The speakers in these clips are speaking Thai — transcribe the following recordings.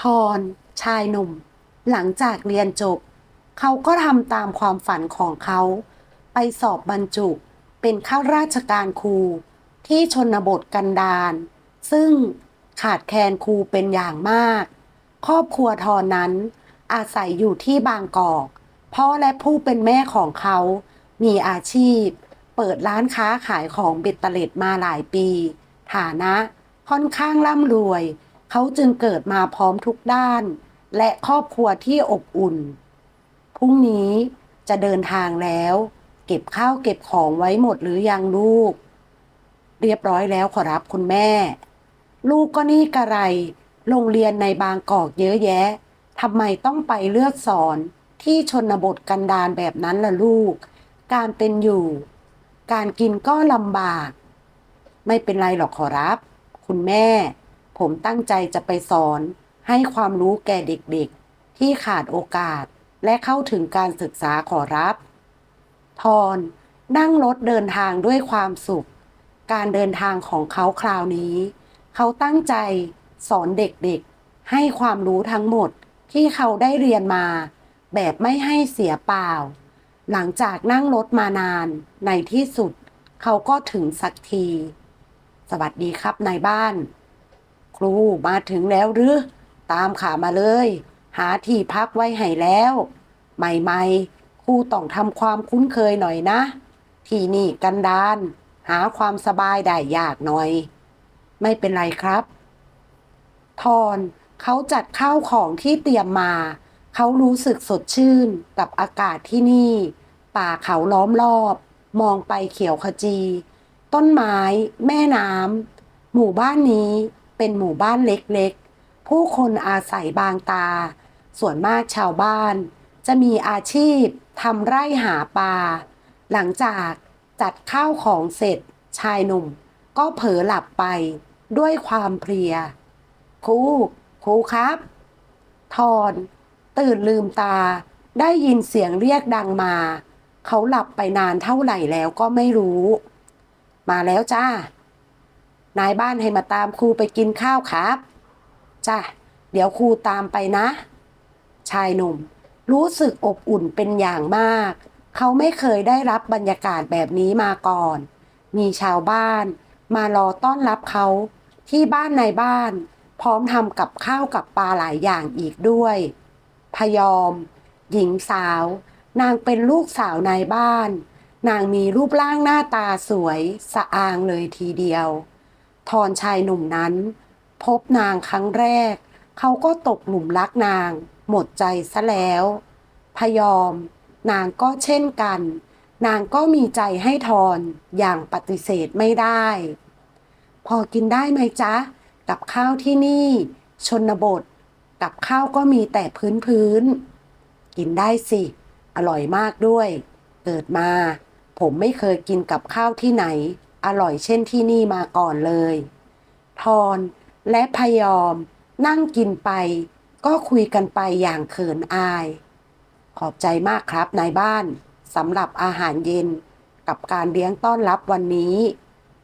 พร ชายหนุ่ม หลังจากเรียนจบ เขาก็ทำตามความฝันของเขา ไปสอบบรรจุเป็นข้าราชการครู ที่ชนบทกันดารซึ่งขาดแคลนครูเป็นอย่างมาก ครอบครัวทอนนั้น อาศัยอยู่ที่บางกอกพ่อและผู้เป็นแม่ของเขา มีอาชีพ เปิดร้านค้าขายของเบ็ดเตล็ดมาหลายปี ฐานะค่อนข้างร่ำรวย เขาจึงเกิดมาพร้อมทุกด้าน และครอบครัวที่อบอุ่น พรุ่งนี้จะเดินทางแล้ว เก็บข้าวเก็บของไว้หมดหรือยังลูก เรียบร้อยแล้วขอรับคุณแม่ ลูกก็นี่กระไร โรงเรียนในบางกอกเยอะแยะทำไมต้องไปเลือกสอนที่ชนบทกันดารแบบนั้นล่ะลูก การเป็นอยู่ การกินก็ลำบาก ไม่เป็นไรหรอกขอรับ คุณแม่ ผมตั้งใจจะไปสอน ให้ความรู้แก่เด็กๆ ที่ขาดโอกาสและเข้าถึงการศึกษาขอรับ ทอนนั่งรถเดินทางด้วยความสุข การเดินทางของเขาคราวนี้ เขาตั้งใจสอนเด็กๆ ให้ความรู้ทั้งหมดที่เขาได้เรียนมา แบบไม่ให้เสียเปล่า หลังจากนั่งรถมานานในที่สุด เขาก็ถึงสักที สวัสดีครับนายบ้าน ครูมาถึงแล้วหรือ ตามขามาเลย หาที่พักไว้ให้แล้ว ใหม่ๆครูต้องทำความคุ้นเคยหน่อยนะ ที่นี่กันดาน หาความสบายได้ยากหน่อย ไม่เป็นไรครับ ทอนเขาจัดข้าวของที่เตรียมมา เขารู้สึกสดชื่นกับอากาศที่นี่ ป่าเขาล้อมรอบ มองไปเขียวขจี ต้นไม้ แม่น้ำหมู่บ้านนี้ เป็นหมู่บ้านเล็กๆ ผู้คนอาศัยบางตา ส่วนมากชาวบ้าน จะมีอาชีพทำไร่หาปลา หลังจากจัดข้าวของเสร็จชายหนุ่ม ก็เผลอหลับไปด้วยความเพลีย ครู ครูครับ ทอนตื่นลืมตาได้ยินเสียงเรียกดังมา เขาหลับไปนานเท่าไหร่แล้วก็ไม่รู้ มาแล้วจ้า นายบ้านให้มาตามครูไปกินข้าวครับจ้ะเดี๋ยวครูตามไปนะ ชายหนุ่ม รู้สึกอบอุ่นเป็นอย่างมาก เขาไม่เคยได้รับบรรยากาศแบบนี้มาก่อน มีชาวบ้าน มารอต้อนรับเขา ที่บ้านในบ้าน พร้อมทำกับข้าวกับปลาหลายอย่างอีกด้วย พยอม หญิงสาว นางเป็นลูกสาวนายบ้าน นางมีรูปร่างหน้าตาสวย สะอางเลยทีเดียว ทอนชายหนุ่มนั้น พบนางครั้งแรก เขาก็ตกหลุมรักนาง หมดใจซะแล้ว พยอม นางก็เช่นกัน นางก็มีใจให้ทอนอย่างปฏิเสธไม่ได้ พอกินได้ไหมจ๊ะ กับข้าวที่นี่ ชนบท กับข้าวก็มีแต่พื้นพื้นๆกินได้สิ อร่อยมากด้วย เกิดมา ผมไม่เคยกินกับข้าวที่ไหน อร่อยเช่นที่นี่มาก่อนเลย ทอนและพยอมนั่งกินไป ก็คุยกันไปอย่างเขินอาย ขอบใจมากครับนายบ้านสำหรับอาหารเย็นกับการเลี้ยงต้อนรับวันนี้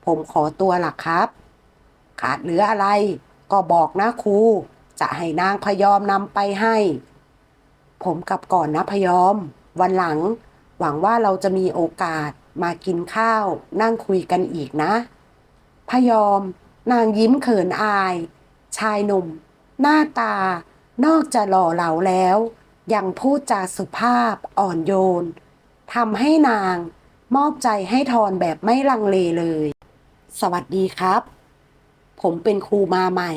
ผมขอตัวล่ะครับ ขาดเหลืออะไรก็บอกนะครู จะให้นางพยอมนำไปให้ ผมกลับก่อนนะพยอม วันหลัง หวังว่าเราจะมีโอกาส มากินข้าว นั่งคุยกันอีกนะ พยอม นางยิ้มเขินอาย ชายหนุ่ม หน้าตา นอกจะหล่อเหลาแล้ว ยังพูดจาสุภาพอ่อนโยนทำให้นางมอบใจให้ทอนแบบไม่ลังเลเลย สวัสดีครับ ผมเป็นครูมาใหม่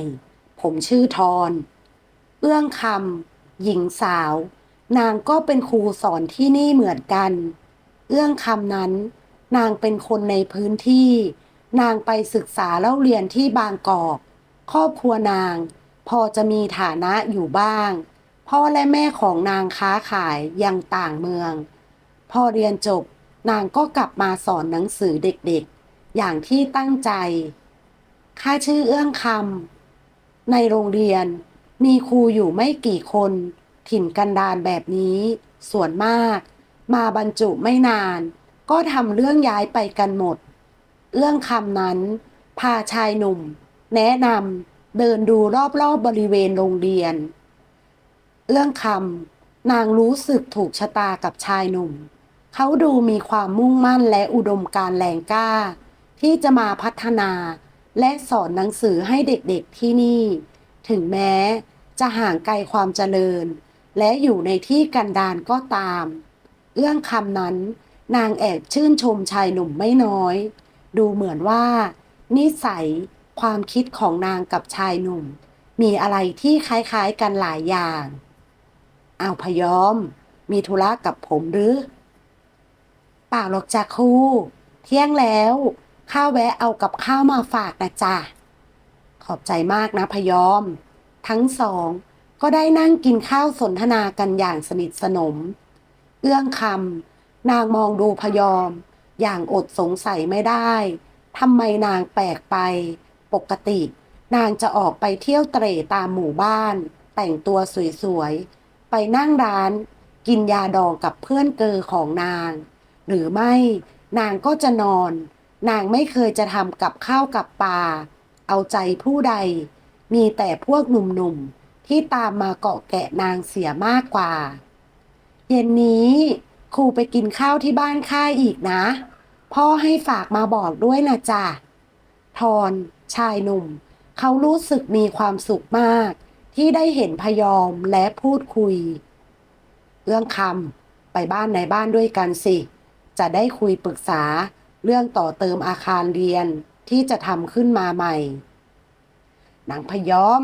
ผมชื่อทอนเอื้องคำหญิงสาว นางก็เป็นครูสอนที่นี่เหมือนกัน เอื้องคำนั้น นางเป็นคนในพื้นที่ นางไปศึกษาเล่าเรียนที่บางกอกครอบครัวนาง พอจะมีฐานะอยู่บ้าง พ่อและแม่ของนางค้าขายยังต่างเมือง พอเรียนจบนางก็กลับมาสอนหนังสือเด็กๆ อย่างที่ตั้งใจค่าชื่อเอื้องคำในโรงเรียนมีครูอยู่ไม่กี่คน ถิ่นกันดารแบบนี้ ส่วนมาก มาบรรจุไม่นาน ก็ทำเรื่องย้ายไปกันหมด เอื้องคำนั้น พาชายหนุ่ม แนะนำเดินดูรอบๆบบริเวณโรงเรียนเอื้องคำนางรู้สึกถูกชะตากับชายหนุ่ม เขาดูมีความมุ่งมั่นและอุดมการแรงกล้า ที่จะมาพัฒนาและสอนหนังสือให้เด็กๆที่นี่ ถึงแม้จะห่างไกลความเจริญ และอยู่ในที่กันดารก็ตาม เอื้องคำนั้น นางแอบชื่นชมชายหนุ่มไม่น้อย ดูเหมือนว่า นิสัยความคิดของนางกับชายหนุ่ม มีอะไรที่คล้ายๆกันหลายอย่างเอาพยอม มีธุระกับผมหรือเปล่าหรอกจ้ะครูเที่ยงแล้ว ข้าแวะเอากับข้าวมาฝากนะจ๊ะขอบใจมากนะพยอม ทั้งสองก็ได้นั่งกินข้าวสนทนากันอย่างสนิทสนม เอื้องคำนางมองดูพยอม อย่างอดสงสัยไม่ได้ทำไมนางแปลกไป ปกติ นางจะออกไปเที่ยวเตร่ตามหมู่บ้าน แต่งตัวสวยๆ ไปนั่งร้านกินยาดองกับเพื่อนเกอของนาง หรือไม่นางก็จะนอน นางไม่เคยจะทำกับข้าวกับปลาเอาใจผู้ใด มีแต่พวกหนุ่มๆ ที่ตามมาเกาะแกะนางเสียมากกว่า เย็นนี้ครูไปกินข้าวที่บ้านข้าอีกนะ พ่อให้ฝากมาบอกด้วยนะจ๊ะทอนชายหนุ่ม เขารู้สึกมีความสุขมาก ที่ได้เห็นพยอมและพูดคุย เรื่องคำไปบ้านในบ้านด้วยกันสิ จะได้คุยปรึกษาเรื่องต่อเติมอาคารเรียนที่จะทำขึ้นมาใหม่นางพยอม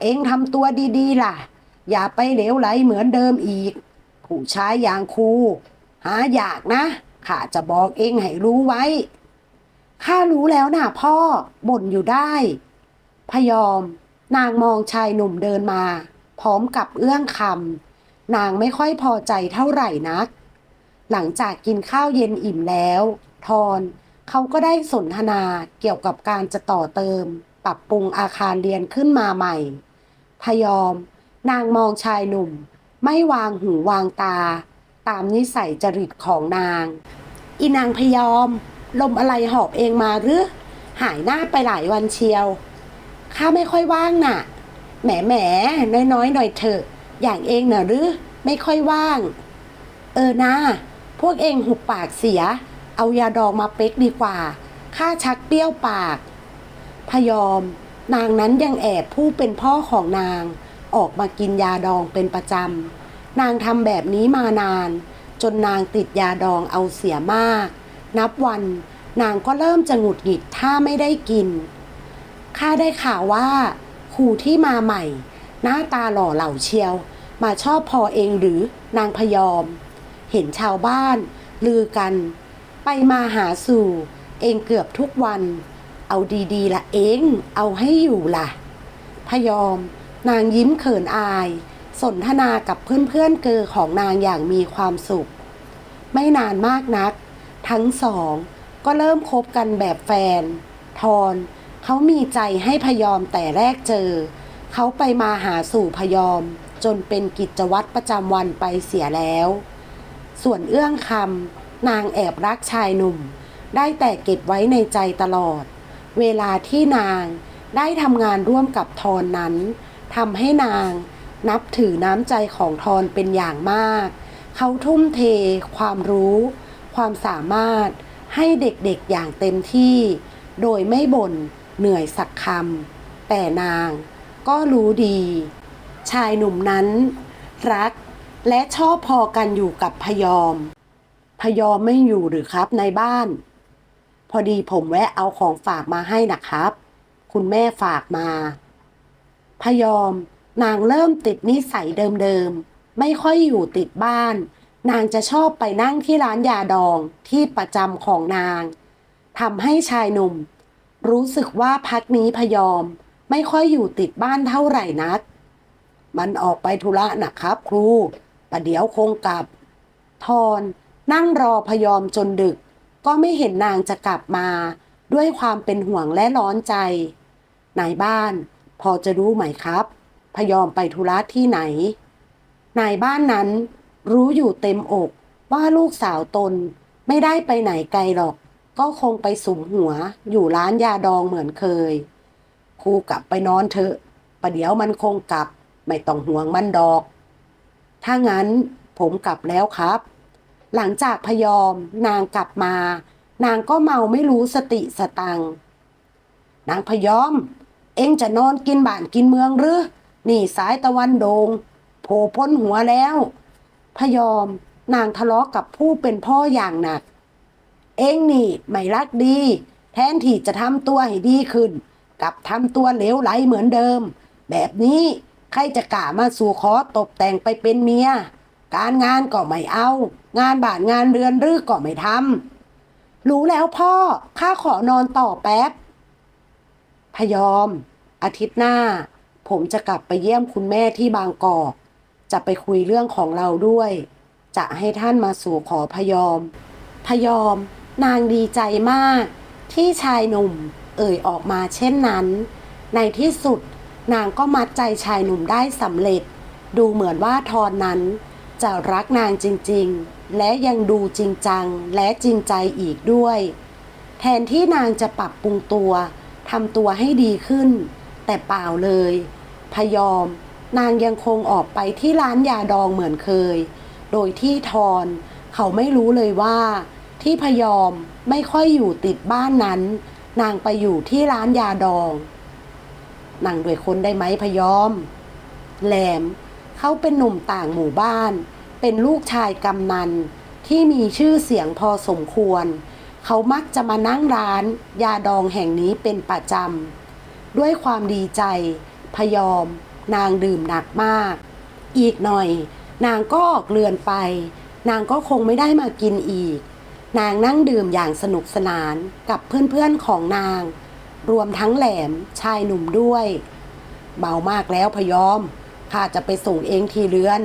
เองทำตัวดีๆ ล่ะ อย่าไปเหลวไหลเหมือนเดิมอีก ผู้ชายอย่างครูหาอยากนะข้าจะบอกเองให้รู้ไว้ข้ารู้แล้วนะพ่อบ่นอยู่ได้ พยอม นางมองชายหนุ่มเดินมา พร้อมกับเอื้องคำนางไม่ค่อยพอใจเท่าไหร่นัก หลังจากกินข้าวเย็นอิ่มแล้ว ทอนเขาก็ได้สนทนาเกี่ยวกับการจะต่อเติม ปรับปรุงอาคารเรียนขึ้นมาใหม่ พยอม นางมองชายหนุ่ม ไม่วางหูวางตา ตามนิสัยจริตของนาง อีนางพยอม ลมอะไรหอบเองมาหรือ หายหน้าไปหลายวันเชียว ข้าไม่ค่อยว่างน่ะ แหมแหมน้อยๆหน่อยเถอะ อย่างเองน่ะหรือ ไม่ค่อยว่าง เออนะ พวกเองหุบปากเสีย เอายาดองมาเป๊กดีกว่า ข้าชักเปรี้ยวปาก พยอม นางนั้นยังแอบผู้เป็นพ่อของนาง ออกมากินยาดองเป็นประจำ นางทำแบบนี้มานาน จนนางติดยาดองเอาเสียมาก นับวันนางก็เริ่มจะหงุดหงิดถ้าไม่ได้กิน ข้าได้ข่าวว่าครูที่มาใหม่ หน้าตาหล่อเหล่าเชียว มาชอบพอเองหรือนางพยอม เห็นชาวบ้าน ลือกัน ไปมาหาสู่ เองเกือบทุกวัน เอาดีๆละเอง เอาให้อยู่ล่ะ พยอม นางยิ้มเขินอาย สนทนากับเพื่อนๆเกอของนางอย่างมีความสุข ไม่นานมากนัก ทั้งสองก็เริ่มคบกันแบบแฟน ทอนเขามีใจให้พยอมแต่แรกเจอ เขาไปมาหาสู่พยอม จนเป็นกิจวัตรประจำวันไปเสียแล้ว ส่วนเอื้องคำนางแอบรักชายหนุ่ม ได้แต่เก็บไว้ในใจตลอด เวลาที่นางได้ทำงานร่วมกับทอนนั้น ทำให้นางนับถือน้ำใจของทอนเป็นอย่างมาก เขาทุ่มเท ความรู้ ความสามารถให้เด็กๆอย่างเต็มที่ โดยไม่บ่นเหนื่อยสักคำแต่นางก็รู้ดี ชายหนุ่มนั้น รักและชอบพอกันอยู่กับพยอม พยอมไม่อยู่หรือครับในบ้าน พอดีผมแวะเอาของฝากมาให้นะครับ คุณแม่ฝากมา พยอม นางเริ่มติดนิสัยเดิมๆ ไม่ค่อยอยู่ติดบ้าน นางจะชอบไปนั่งที่ร้านยาดองที่ประจำของนางทำให้ชายหนุ่ม รู้สึกว่าพักนี้พยอม ไม่ค่อยอยู่ติดบ้านเท่าไหร่นัก มันออกไปธุระนะครับครูประเดี๋ยวคงกลับ ทอนนั่งรอพยอมจนดึก ก็ไม่เห็นนางจะกลับมา ด้วยความเป็นห่วงและร้อนใจ นายบ้าน พอจะรู้ไหมครับ พยอมไปธุระที่ไหน นายบ้านนั้นรู้อยู่เต็มอกว่าลูกสาวตนไม่ได้ไปไหนไกลหรอก ก็คงไปสุมหัวอยู่ร้านยาดองเหมือนเคย ครูกลับไปนอนเถอะประเดี๋ยวมันคงกลับ ไม่ต้องห่วงมันดอก ถ้างั้นผมกลับแล้วครับ หลังจากพยอมนางกลับมา นางก็เมาไม่รู้สติสตังนางพยอม เองจะนอนกินบ้านกินเมืองหรือ นี่สายตะวันโดงโผล่พ้นหัวแล้ว พยอมนางทะเลาะกับผู้เป็นพ่ออย่างหนัก เองนี่ไม่รักดี แทนที่จะทำตัวให้ดีขึ้น กลับทำตัวเหลวไหลเหมือนเดิม แบบนี้ใครจะกล้ามาสู่ขอตกแต่งไปเป็นเมีย การงานก็ไม่เอา งานบ้านงานเรือนรือก็ไม่ทำรู้แล้วพ่อข้าขอนอนต่อแป๊บ พยอม อาทิตย์หน้า ผมจะกลับไปเยี่ยมคุณแม่ที่บางกอก จะไปคุยเรื่องของเราด้วย จะให้ท่านมาสู่ขอพยอม พยอม นางดีใจมาก ที่ชายหนุ่ม เอ่ยออกมาเช่นนั้น ในที่สุด นางก็มัดใจชายหนุ่มได้สำเร็จ ดูเหมือนว่าทอนนั้น จะรักนางจริงๆ และยังดูจริงจังและจริงใจอีกด้วย แทนที่นางจะปรับปรุงตัว ทำตัวให้ดีขึ้น แต่เปล่าเลย พยอม นางยังคงออกไปที่ร้านยาดองเหมือนเคย โดยที่ทอนเขาไม่รู้เลยว่า ที่พยอมไม่ค่อยอยู่ติดบ้านนั้น นางไปอยู่ที่ร้านยาดองนั่งด้วยคนได้ไหมพยอม แหลม เขาเป็นหนุ่มต่างหมู่บ้าน เป็นลูกชายกำนันที่มีชื่อเสียงพอสมควร เขามักจะมานั่งร้านยาดองแห่งนี้เป็นประจำด้วยความดีใจ พยอม นางดื่มหนักมาก อีกหน่อย นางก็ออกเรือนไป นางก็คงไม่ได้มากินอีก นางนั่งดื่มอย่างสนุกสนานกับเพื่อนๆของนาง รวมทั้งแหลมชายหนุ่มด้วยเมามากแล้วพยอมข้าจะไปส่งเองทีเรือน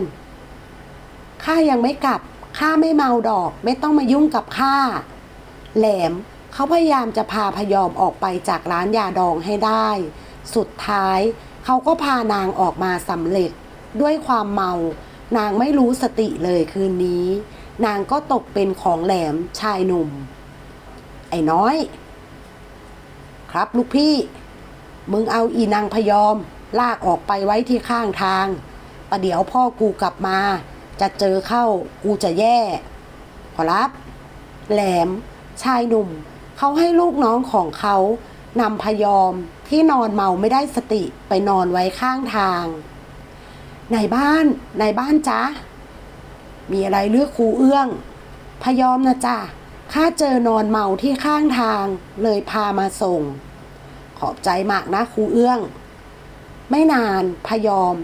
ข้ายังไม่กลับข้าไม่เมาดอก ไม่ต้องมายุ่งกับข้า แหลมเขาพยายามจะพาพยอมออกไปจากร้านยาดองให้ได้ สุดท้ายเขาก็พานางออกมาสำเร็จ ด้วยความเมา นางไม่รู้สติเลยคืนนี้ นางก็ตกเป็นของแหลมชายหนุ่ม ไอ้น้อย ครับลูกพี่ มึงเอาอีนางพยอม ลากออกไปไว้ที่ข้างทางประเดี๋ยวพ่อกูกลับมา จะเจอเข้ากูจะแย่ ขอรับ แหลม ชายหนุ่ม เขาให้ลูกน้องของเขานำพยอมที่นอนเมาไม่ได้สติไปนอนไว้ข้างทางในบ้านในบ้านจ๊ะมีอะไรเลือกครูเอื้อง พยอมนะจ๊ะข้าเจอนอนเมาที่ข้างทางเลยพามาส่ง ขอบใจมากนะครูเอื้อง ไม่นานพยอม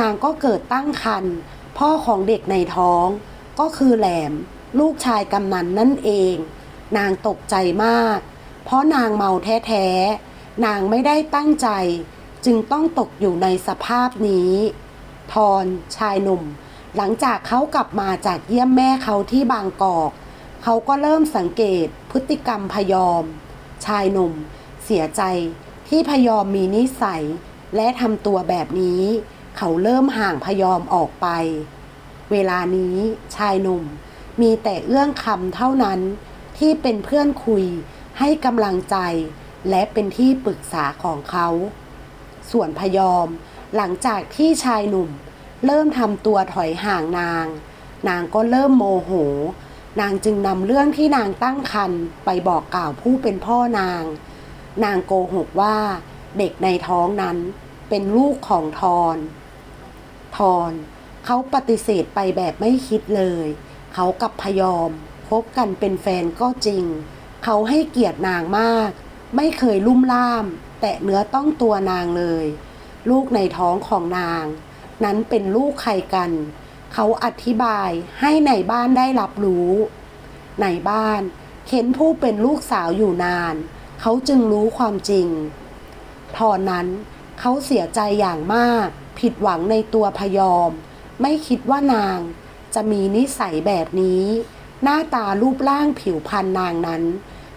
นางก็เกิดตั้งครรภ์พ่อของเด็กในท้อง ก็คือแหลม ลูกชายกำนันนั่นเอง นางตกใจมาก เพราะนางเมาแท้ๆ นางไม่ได้ตั้งใจจึงต้องตกอยู่ในสภาพนี้ ทอนชายหนุ่ม หลังจากเขากลับมาจากเยี่ยมแม่เขาที่บางกอก เขาก็เริ่มสังเกตพฤติกรรมพยอม ชายหนุ่ม เสียใจที่พยอมมีนิสัย และทำตัวแบบนี้ เขาเริ่มห่างพยอมออกไป เวลานี้ชายหนุ่มมีแต่เอื้องคำเท่านั้น ที่เป็นเพื่อนคุย ให้กำลังใจ และเป็นที่ปรึกษาของเขา ส่วนพยอม หลังจากที่ชายหนุ่ม เริ่มทำตัวถอยห่างนาง นางก็เริ่มโมโห นางจึงนำเรื่องที่นางตั้งครรภ์ไปบอกกล่าวผู้เป็นพ่อนาง นางโกหกว่าเด็กในท้องนั้นเป็นลูกของทอนทอนเขาปฏิเสธไปแบบไม่คิดเลย เขากับพยอม คบกันเป็นแฟนก็จริง เขาให้เกียรตินางมาก ไม่เคยลุ่มล่าม แตะเนื้อต้องตัวนางเลย ลูกในท้องของนาง นั้นเป็นลูกใครกัน เขาอธิบายให้ในบ้านได้รับรู้ ในบ้านเข็นผู้เป็นลูกสาวอยู่นาน เขาจึงรู้ความจริง ทอนนั้นเขาเสียใจอย่างมาก ผิดหวังในตัวพยอม ไม่คิดว่านางจะมีนิสัยแบบนี้ หน้าตารูปร่างผิวพรรณนางนั้น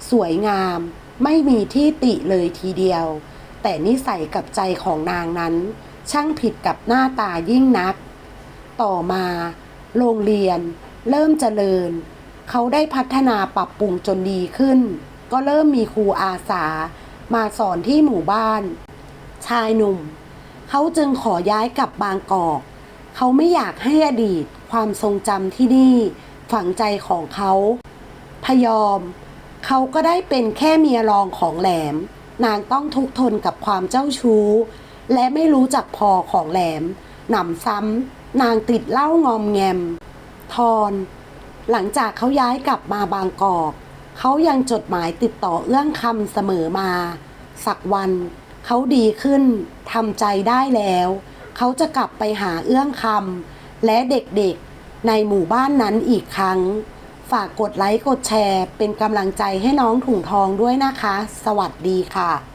สวยงาม ไม่มีที่ติเลยทีเดียว แต่นิสัยกับใจของนางนั้น ช่างผิดกับหน้าตายิ่งนัก ต่อมา โรงเรียน เริ่มเจริญ เขาได้พัฒนาปรับปรุงจนดีขึ้น ก็เริ่มมีครูอาสา มาสอนที่หมู่บ้าน ชายหนุ่ม เขาจึงขอย้ายกลับบางกอก เขาไม่อยากให้อดีตความทรงจำที่นี่ ฝังใจของเขา พยอม เขาก็ได้เป็นแค่เมียรองของแหลม นางต้องทุกทนกับความเจ้าชู้ และไม่รู้จักพอของแหลม หนำซ้ำนางติดเหล้างอมแงม ทอน หลังจากเขาย้ายกลับมาบางกอก เขายังจดหมายติดต่อเอื้องคำเสมอมา สักวันเขาดีขึ้นทำใจได้แล้ว เขาจะกลับไปหาเอื้องคำและเด็กๆ ในหมู่บ้านนั้นอีกครั้ง ฝากกดไลค์กดแชร์ เป็นกำลังใจให้น้องถุงทองด้วยนะคะ สวัสดีค่ะ